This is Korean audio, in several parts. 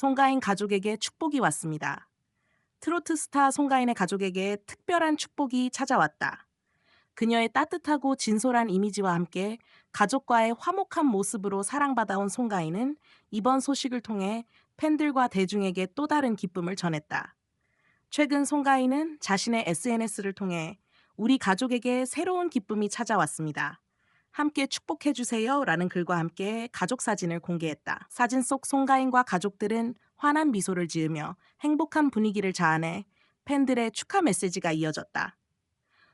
송가인 가족에게 축복이 왔습니다. 트로트 스타 송가인의 가족에게 특별한 축복이 찾아왔다. 그녀의 따뜻하고 진솔한 이미지와 함께 가족과의 화목한 모습으로 사랑받아온 송가인은 이번 소식을 통해 팬들과 대중에게 또 다른 기쁨을 전했다. 최근 송가인은 자신의 SNS를 통해 우리 가족에게 새로운 기쁨이 찾아왔습니다. 함께 축복해 주세요 라는 글과 함께 가족 사진을 공개했다. 사진 속 송가인과 가족들은 환한 미소를 지으며 행복한 분위기를 자아내 팬들의 축하 메시지가 이어졌다.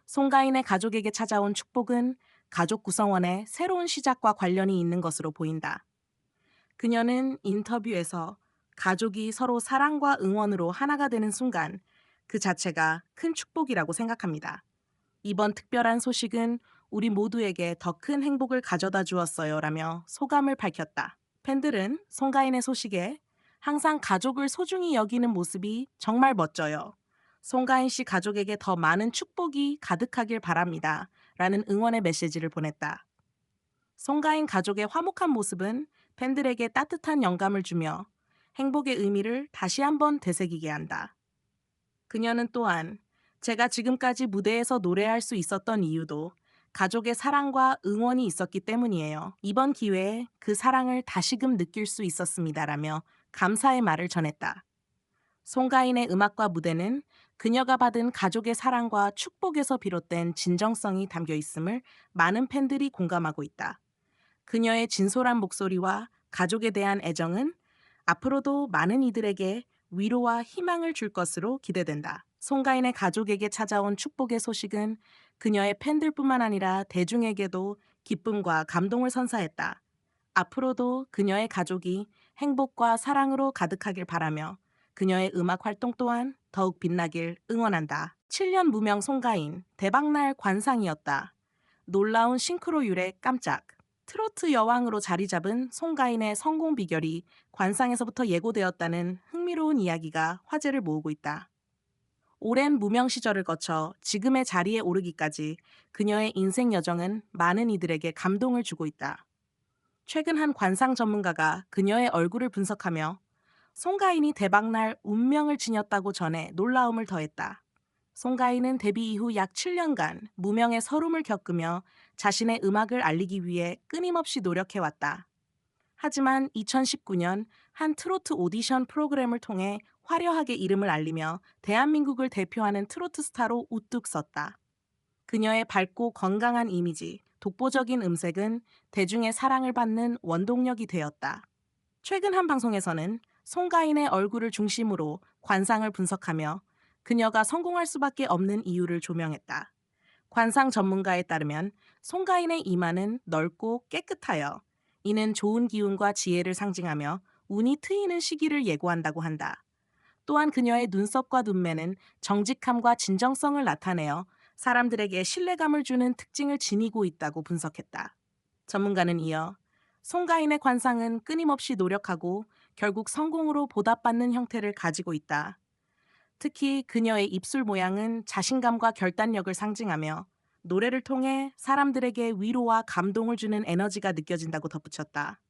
송가인의 가족에게 찾아온 축복은 가족 구성원의 새로운 시작과 관련이 있는 것으로 보인다. 그녀는 인터뷰에서 가족이 서로 사랑과 응원으로 하나가 되는 순간 그 자체가 큰 축복이라고 생각합니다. 이번 특별한 소식은 우리 모두에게 더 큰 행복을 가져다 주었어요 라며 소감을 밝혔다. 팬들은 송가인의 소식에 항상 가족을 소중히 여기는 모습이 정말 멋져요. 송가인 씨 가족에게 더 많은 축복이 가득하길 바랍니다. 라는 응원의 메시지를 보냈다. 송가인 가족의 화목한 모습은 팬들에게 따뜻한 영감을 주며 행복의 의미를 다시 한번 되새기게 한다. 그녀는 또한 제가 지금까지 무대에서 노래할 수 있었던 이유도 가족의 사랑과 응원이 있었기 때문이에요. 이번 기회에 그 사랑을 다시금 느낄 수 있었습니다라며 감사의 말을 전했다. 송가인의 음악과 무대는 그녀가 받은 가족의 사랑과 축복에서 비롯된 진정성이 담겨 있음을 많은 팬들이 공감하고 있다. 그녀의 진솔한 목소리와 가족에 대한 애정은 앞으로도 많은 이들에게 위로와 희망을 줄 것으로 기대된다. 송가인의 가족에게 찾아온 축복의 소식은 그녀의 팬들뿐만 아니라 대중에게도 기쁨과 감동을 선사했다. 앞으로도 그녀의 가족이 행복과 사랑으로 가득하길 바라며 그녀의 음악 활동 또한 더욱 빛나길 응원한다. 7년 무명 송가인, 대박날 관상이었다. 놀라운 싱크로율에 깜짝. 트로트 여왕으로 자리 잡은 송가인의 성공 비결이 관상에서부터 예고되었다는 흥미로운 이야기가 화제를 모으고 있다. 오랜 무명 시절을 거쳐 지금의 자리에 오르기까지 그녀의 인생 여정은 많은 이들에게 감동을 주고 있다. 최근 한 관상 전문가가 그녀의 얼굴을 분석하며 송가인이 대박날 운명을 지녔다고 전해 놀라움을 더했다. 송가인은 데뷔 이후 약 7년간 무명의 서름을 겪으며 자신의 음악을 알리기 위해 끊임없이 노력해왔다. 하지만 2019년 한 트로트 오디션 프로그램을 통해 화려하게 이름을 알리며 대한민국을 대표하는 트로트 스타로 우뚝 섰다. 그녀의 밝고 건강한 이미지, 독보적인 음색은 대중의 사랑을 받는 원동력이 되었다. 최근 한 방송에서는 송가인의 얼굴을 중심으로 관상을 분석하며 그녀가 성공할 수밖에 없는 이유를 조명했다. 관상 전문가에 따르면 송가인의 이마는 넓고 깨끗하여 이는 좋은 기운과 지혜를 상징하며 운이 트이는 시기를 예고한다고 한다. 또한 그녀의 눈썹과 눈매는 정직함과 진정성을 나타내어 사람들에게 신뢰감을 주는 특징을 지니고 있다고 분석했다. 전문가는 이어 송가인의 관상은 끊임없이 노력하고 결국 성공으로 보답받는 형태를 가지고 있다. 특히 그녀의 입술 모양은 자신감과 결단력을 상징하며 노래를 통해 사람들에게 위로와 감동을 주는 에너지가 느껴진다고 덧붙였다.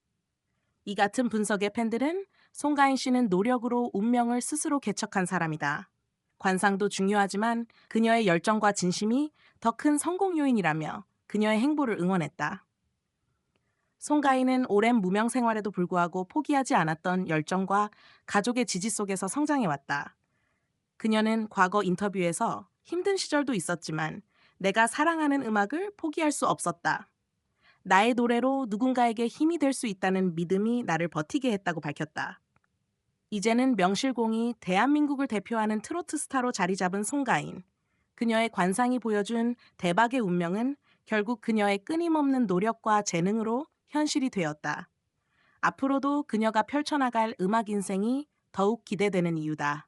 이 같은 분석의 팬들은 송가인 씨는 노력으로 운명을 스스로 개척한 사람이다. 관상도 중요하지만 그녀의 열정과 진심이 더 큰 성공 요인이라며 그녀의 행보를 응원했다. 송가인은 오랜 무명 생활에도 불구하고 포기하지 않았던 열정과 가족의 지지 속에서 성장해왔다. 그녀는 과거 인터뷰에서 힘든 시절도 있었지만 내가 사랑하는 음악을 포기할 수 없었다. 나의 노래로 누군가에게 힘이 될 수 있다는 믿음이 나를 버티게 했다고 밝혔다. 이제는 명실공히 대한민국을 대표하는 트로트 스타로 자리 잡은 송가인. 그녀의 관상이 보여준 대박의 운명은 결국 그녀의 끊임없는 노력과 재능으로 현실이 되었다. 앞으로도 그녀가 펼쳐나갈 음악 인생이 더욱 기대되는 이유다.